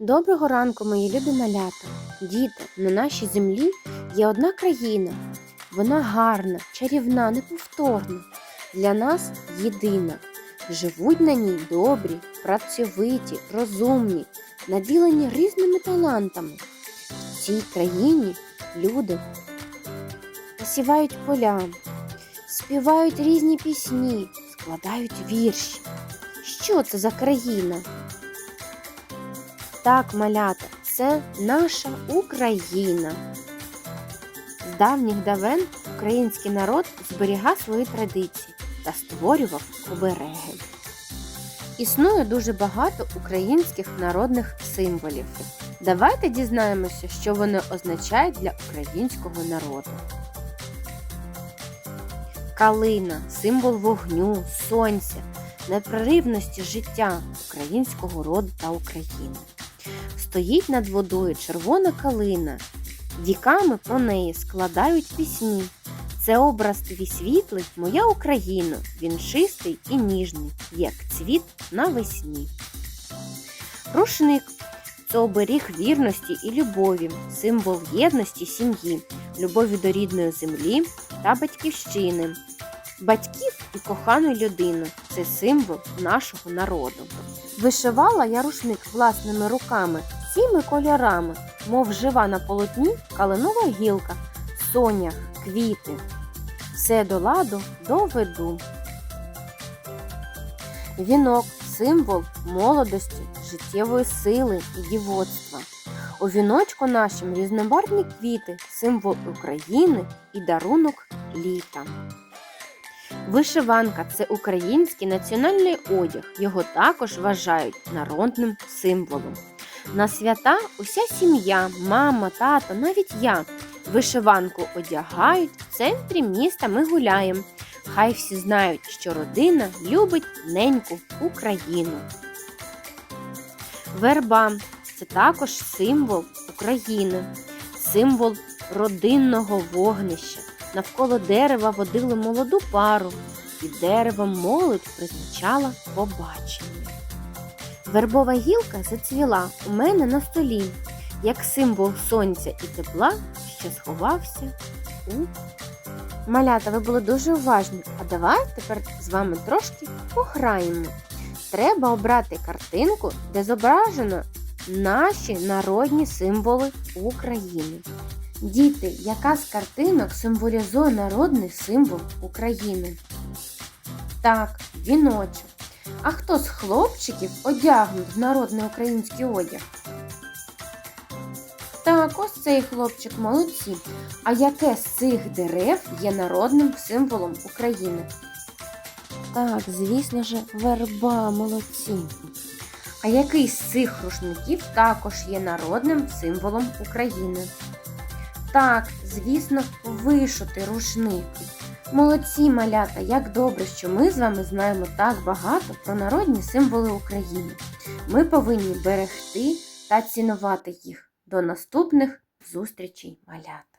Доброго ранку, мої любі малята. Діти, на нашій землі є одна країна. Вона гарна, чарівна, неповторна. Для нас єдина. Живуть на ній добрі, працьовиті, розумні, наділені різними талантами. В цій країні люди посівають поля, співають різні пісні, складають вірші. Що це за країна? Так, малята, це наша Україна. З давніх давен український народ зберігав свої традиції та створював обереги. Існує дуже багато українських народних символів. Давайте дізнаємося, що вони означають для українського народу. Калина символ вогню, сонця, непреривності життя українського роду та України. Стоїть над водою червона калина. Віками про неї складають пісні. Це образ твій світлий, моя Україна. Він чистий і ніжний, як цвіт навесні. Рушник це оберіг вірності і любові, символ єдності сім'ї, любові до рідної землі та батьківщини, батьків і коханої людини це символ нашого народу. Вишивала я рушник власними руками, всіми кольорами, мов жива на полотні калинова гілка, сонях, квіти. Все до ладу доведу. Вінок символ молодості, життєвої сили і дівоцтва. У віночку нашим різнобарвні квіти, символ України і дарунок літа. Вишиванка це український національний одяг. Його також вважають народним символом. На свята уся сім'я, мама, тато, навіть я вишиванку одягають, в центрі міста ми гуляємо. Хай всі знають, що родина любить неньку Україну. Верба це також символ України, символ родинного вогнища. Навколо дерева водили молоду пару, під деревом молодь призначала побачення. Вербова гілка зацвіла у мене на столі, як символ сонця і тепла, що сховався у малята. Ви були дуже уважні. А давайте тепер з вами трошки пограємо. Треба обрати картинку, де зображено наші народні символи України. Діти, яка з картинок символізує народний символ України? Так, віночок. А хто з хлопчиків одягнув в народний український одяг? Так, ось цей хлопчик молодці. А яке з цих дерев є народним символом України? Так, звісно ж, верба молодці. А який з цих рушників також є народним символом України? Так, звісно, вишити рушники. Молодці малята, як добре, що ми з вами знаємо так багато про народні символи України. Ми повинні берегти та цінувати їх. До наступних зустрічей, малят!